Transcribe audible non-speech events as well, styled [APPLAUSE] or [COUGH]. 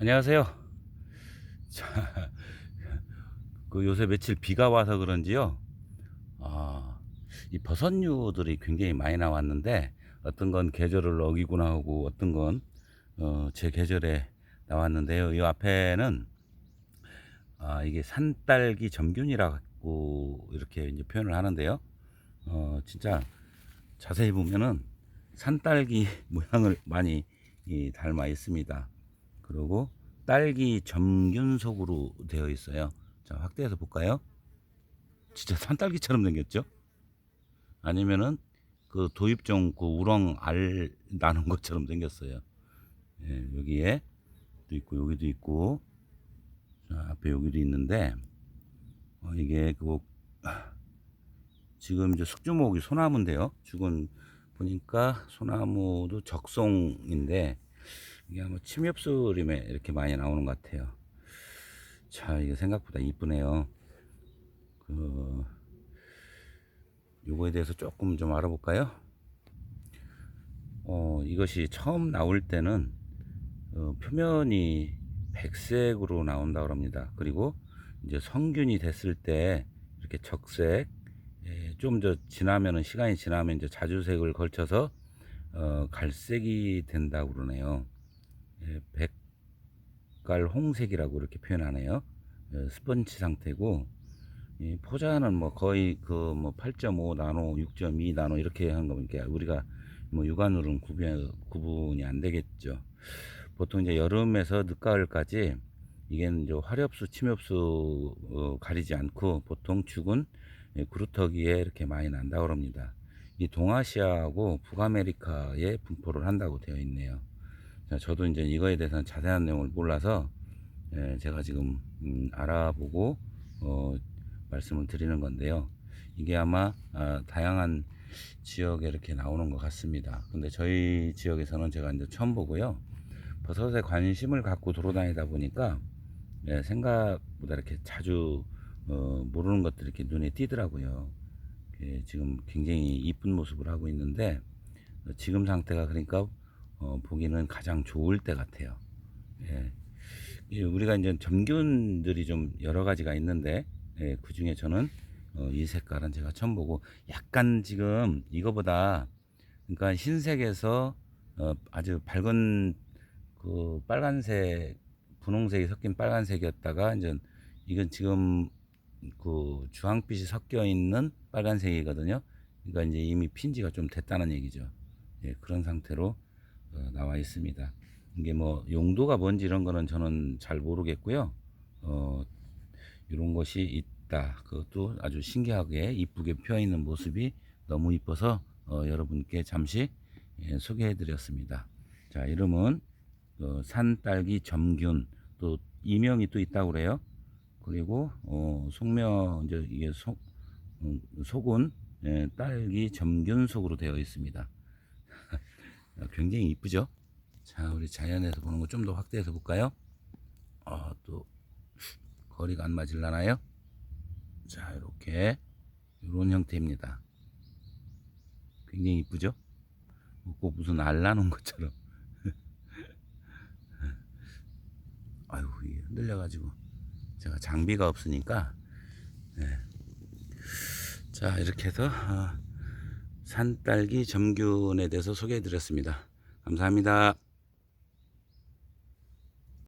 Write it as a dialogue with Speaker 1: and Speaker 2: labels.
Speaker 1: 안녕하세요. [LAUGHS] 자, [LAUGHS] 그 요새 며칠 비가 와서 그런지요. 아, 이 버섯류들이 굉장히 많이 나왔는데 어떤 건 계절을 어기구나 하고 어떤 건 어, 제 계절에 나왔는데요. 이 앞에는 아, 이게 산딸기 점균이라고 이렇게 이제 표현을 하는데요. 어, 진짜 자세히 보면은 산딸기 [LAUGHS] 모양을 많이 이, 닮아 있습니다. 그리고 딸기 점균속으로 되어 있어요. 자, 확대해서 볼까요? 진짜 산딸기처럼 생겼죠? 아니면은 그 도입종 그 우렁 알 나는 것처럼 생겼어요. 예, 여기에 또 있고 여기도 있고 자, 앞에 여기도 있는데 어, 이게 그 지금 이제 숙주목이 소나무인데요. 지금 보니까 소나무도 적송인데 이게 아마 침엽수림에 이렇게 많이 나오는 것 같아요. 자, 이게 생각보다 이쁘네요. 그, 요거에 대해서 조금 좀 알아볼까요? 어, 이것이 처음 나올 때는 어, 표면이 백색으로 나온다 그럽니다. 그리고 이제 성균이 됐을 때 이렇게 적색, 좀 더 지나면은 시간이 지나면 이제 자주색을 걸쳐서 어, 갈색이 된다고 그러네요. 예, 백갈 홍색이라고 이렇게 표현하네요. 예, 스펀지 상태고 이 포자는 뭐 거의 그 뭐 8.5 나노, 6.2 나노 이렇게 한 거니까 우리가 뭐 육안으로는 구분 구분이 안 되겠죠. 보통 이제 여름에서 늦가을까지 이게 이제 화렵수, 침엽수 어, 가리지 않고 보통 죽은 예, 구루터기에 이렇게 많이 난다고 합니다. 이 동아시아하고 북아메리카에 분포를 한다고 되어 있네요. 자, 저도 이제 이거에 대해서는 자세한 내용을 몰라서 예, 제가 지금 음, 알아보고 어, 말씀을 드리는 건데요. 이게 아마 아, 다양한 지역에 이렇게 나오는 것 같습니다. 근데 저희 지역에서는 제가 이제 처음 보고요. 버섯에 관심을 갖고 돌아다니다 보니까 예, 생각보다 이렇게 자주 어, 모르는 것들이 이렇게 눈에 띄더라고요. 예, 지금 굉장히 이쁜 모습을 하고 있는데 어, 지금 상태가 그러니까 어, 보기는 가장 좋을 때 같아요. 예. 이 우리가 이제 점균들이 좀 여러 가지가 있는데 예, 그 중에 저는 어, 이 색깔은 제가 처음 보고 약간 지금 이거보다 그러니까 흰색에서 어, 아주 밝은 그 빨간색 분홍색이 섞인 빨간색이었다가 이제 이건 지금 그 주황빛이 섞여 있는 빨간색이거든요. 그러니까 이제 이미 핀지가 좀 됐다는 얘기죠. 예, 그런 상태로 어, 나와 있습니다. 이게 뭐 용도가 뭔지 이런 거는 저는 잘 모르겠고요. 어, 이런 것이 있다. 그것도 아주 신기하게 이쁘게 피어 있는 모습이 너무 이뻐서 어, 여러분께 잠시 예, 소개해 드렸습니다. 자, 이름은 어, 산딸기 점균 또 이명이 또 있다고 그래요. 그리고 어, 속명 이제 이게 속 음, 속은 예, 딸기 점균 속으로 되어 있습니다. 굉장히 이쁘죠? 자, 우리 자연에서 보는 거 좀 더 확대해서 볼까요? 어, 또 거리가 안 맞을라나요? 자, 이렇게 이런 형태입니다. 굉장히 이쁘죠? 꼭 무슨 알 나는 것처럼. [LAUGHS] 아유, 흔들려가지고 제가 장비가 없으니까. 네. 자, 이렇게 해서 어, 산딸기 점균에 대해서 소개해 드렸습니다. 감사합니다.